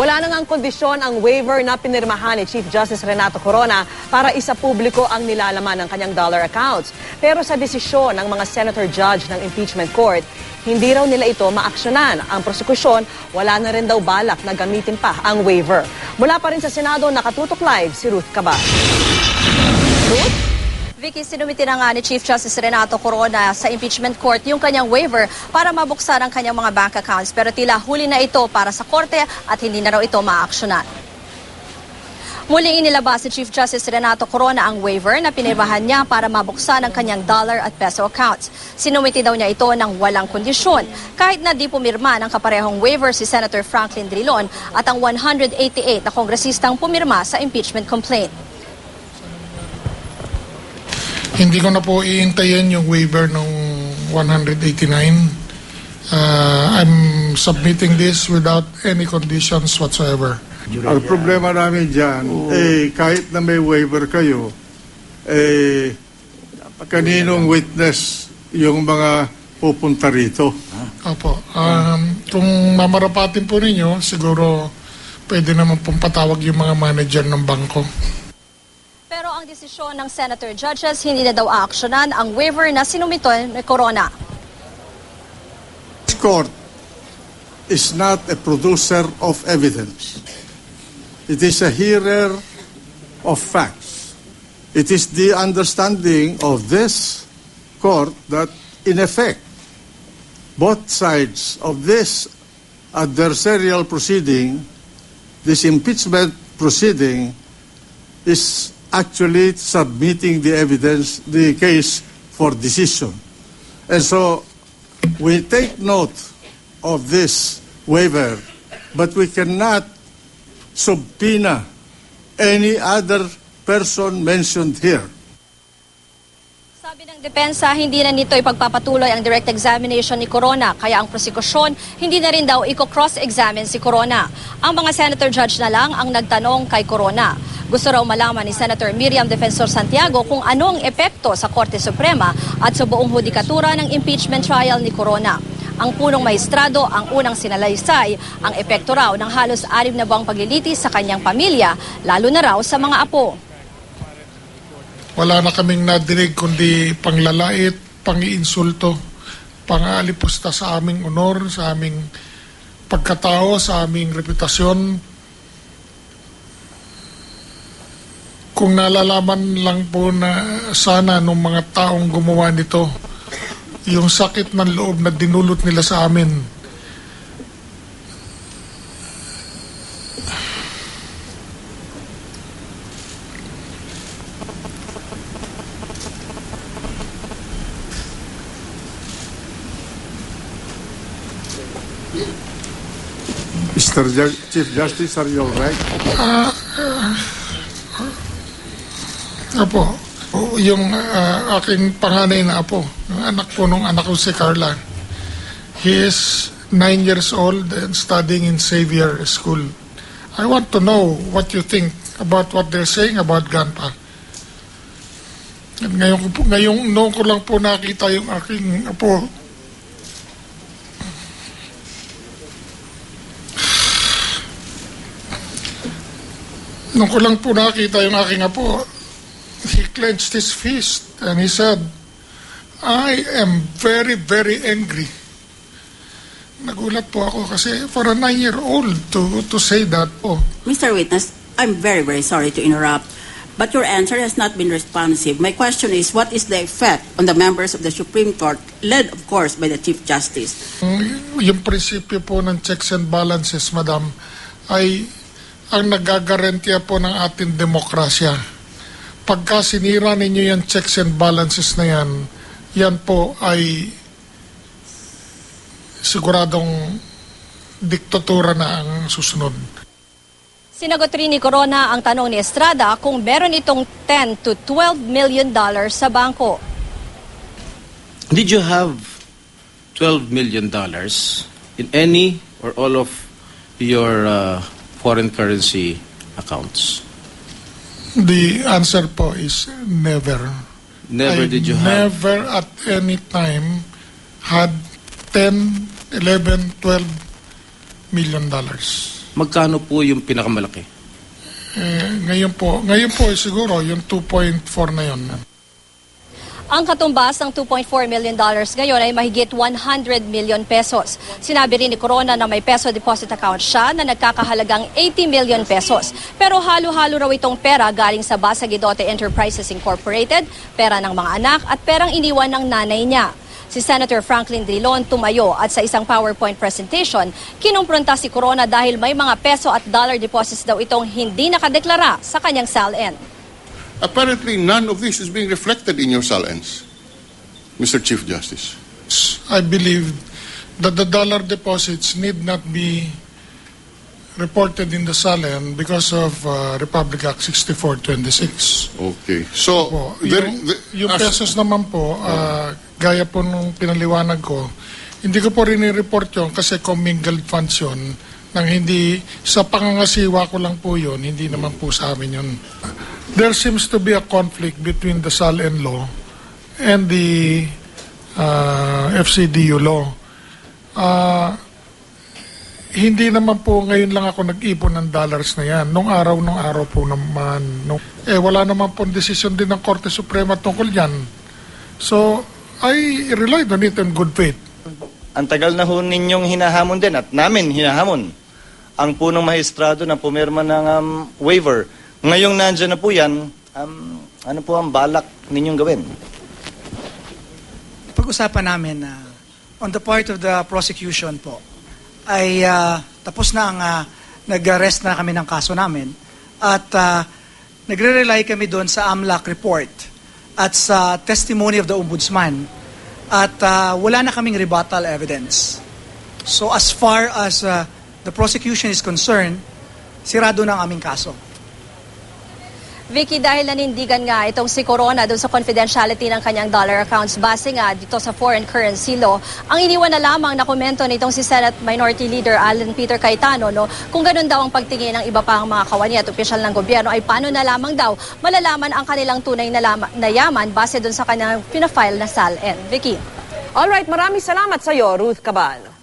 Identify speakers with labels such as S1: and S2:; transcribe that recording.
S1: Wala na ngang kondisyon ang waiver na pinirmahan ni Chief Justice Renato Corona para isa publiko ang nilalaman ng kanyang dollar accounts. Pero sa desisyon ng mga senator judge ng impeachment court, hindi raw nila ito maaksyonan. Ang prosekusyon, wala na rin daw balak na gamitin pa ang waiver. Mula pa rin sa Senado, nakatutok live si Ruth Cabal. Ruth?
S2: Vicky, sinumiti na nga ni Chief Justice Renato Corona sa impeachment court yung kanyang waiver para mabuksan ang kanyang mga bank accounts. Pero tila huli na ito para sa korte at hindi na raw ito maaksyonan. Muling inilabas si Chief Justice Renato Corona ang waiver na pinirmahan niya para mabuksan ang kanyang dollar at peso accounts. Sinumiti daw niya ito ng walang kondisyon. Kahit na di pumirma ng kaparehong waiver si Senator Franklin Drilon at ang 188 na kongresistang pumirma sa impeachment complaint.
S3: Hindi ko na po iintayin yung waiver ng 189. Uh, I'm submitting this without any conditions whatsoever.
S4: Ang problema namin dyan, eh, kahit na may waiver kayo, eh, kaninong witness yung mga pupunta rito?
S3: Opo. Um, kung mamarapatin po ninyo, siguro pwede naman pong patawag yung mga manager ng bangko.
S2: Ang desisyon ng senator judges, hindi na daw aaksyonan ang waiver na sinumito ni Corona.
S4: This court is not a producer of evidence. It is a hearer of facts. It is the understanding of this court that, in effect, both sides of this adversarial proceeding, this impeachment proceeding, is actually submitting the evidence, the case for decision. And so we take note of this waiver, but we cannot subpoena any other person mentioned here.
S2: Depensa, hindi na nito ipagpapatuloy ang direct examination ni Corona, kaya ang prosekusyon hindi na rin daw i-cross-examine si Corona. Ang mga senator judge na lang ang nagtanong kay Corona. Gusto raw malaman ni Senator Miriam Defensor Santiago kung ano ang epekto sa Korte Suprema at sa buong hudikatura ng impeachment trial ni Corona. Ang punong maestrado ang unang sinalaysay ang epekto raw ng halos anim na buwang paglilitis sa kanyang pamilya, lalo na raw sa mga apo.
S3: Wala na kaming nadinig kundi panglalait, pangiinsulto, pangalipusta sa aming honor, sa aming pagkatao, sa aming reputasyon. Kung nalalaman lang po na sana nung mga taong gumawa nito, yung sakit ng loob na dinulot nila sa amin,
S4: Ju- Chief Justice, are you all right?
S3: Apo, o, yung ah, aking panganay na apo, anak po nung anak ko si Carla, he is nine years old and studying in Xavier School. I want to know what you think about what they're saying about Grandpa. At ngayon, ngayong noon ko lang po nakita yung aking apo. Noon ko lang po nakita yung aking apo, he clenched his fist and he said, I am very, very angry. Nagulat po ako kasi for a nine-year-old to, to say that po.
S5: Mr. Witness, I'm very, very sorry to interrupt, but your answer has not been responsive. My question is, what is the effect on the members of the Supreme Court, led, of course, by the Chief Justice?
S3: Mm, Yung prinsipyo po ng checks and balances, madam, ay ang nagagarantiya po ng ating demokrasya. Pagka sinira ninyo yung checks and balances na yan, yan po ay siguradong diktatura na ang susunod.
S2: Sinagot rin ni Corona ang tanong ni Estrada kung meron itong 10 to 12 million dollars sa bangko.
S6: Did you have 12 million dollars in any or all of your uh, foreign currency accounts?
S3: The answer po is never.
S6: Never
S3: I
S6: did you have.
S3: never at any time had 10, 11, 12 million dollars.
S6: magkano po yung pinakamalaki?
S3: Eh, ngayon po, ngayon po siguro yung 2.4 na yun.
S2: Ang katumbas ng 2.4 million dollars ngayon ay mahigit 100 million pesos. Sinabi rin ni Corona na may peso deposit account siya na nagkakahalagang 80 million pesos. Pero halo-halo raw itong pera galing sa Basagidote Enterprises Incorporated, pera ng mga anak at perang iniwan ng nanay niya. Si Senator Franklin Drilon tumayo at sa isang PowerPoint presentation, kinumpronta si Corona dahil may mga peso at dollar deposits daw itong hindi nakadeklara sa kanyang SALN.
S7: Apparently, none of this is being reflected in your SALNs, Mr. Chief Justice.
S3: I believe that the dollar deposits need not be reported in the SALN because of uh, Republic Act 6426.
S7: Okay. So,
S3: Po,
S7: there,
S3: yung,
S7: the-
S3: yung
S7: as-
S3: pesos naman po, ah, gaya po nung pinaliwanag ko, hindi ko po rin i-report yun kasi commingled funds yun nang hindi, sa pangangasiwa ko lang po yun, hindi naman po sa amin yun. There seems to be a conflict between the SALN law and the uh, FCDU law. Ah, hindi naman po ngayon lang ako nag-ipon ng dollars na yan. Nung araw, nung araw po naman. Nung, eh, wala naman po desisyon din ng Korte Suprema tungkol yan. So, I relied on it in good faith.
S8: Ang tagal na ho ninyong hinahamon din at namin hinahamon ang punong maestrado na pumirma ng um, waiver. Ngayong nandyan na po yan, um, ano po ang balak ninyong gawin?
S9: pag-usapan namin na on the part of the prosecution po ay ah, tapos na ang ah, nag-arrest na kami ng kaso namin at ah, nagre-rely kami doon sa AMLAC report at sa testimony of the ombudsman at ah, wala na kaming rebuttal evidence. So as far as ah, the prosecution is concerned, sirado na ang aming kaso.
S2: Vicky, dahil nanindigan nga itong si Corona doon sa confidentiality ng kanyang dollar accounts base nga dito sa foreign currency law, ang iniwan na lamang na komento nitong si Senate Minority Leader Alan Peter Cayetano, no, kung ganun daw ang pagtingin ng iba pang mga kawani at opisyal ng gobyerno ay paano na lamang daw malalaman ang kanilang tunay na, lama- na yaman base doon sa kanyang pinafile na SALN. Vicky.
S1: Alright, maraming salamat sa iyo, Ruth Cabal.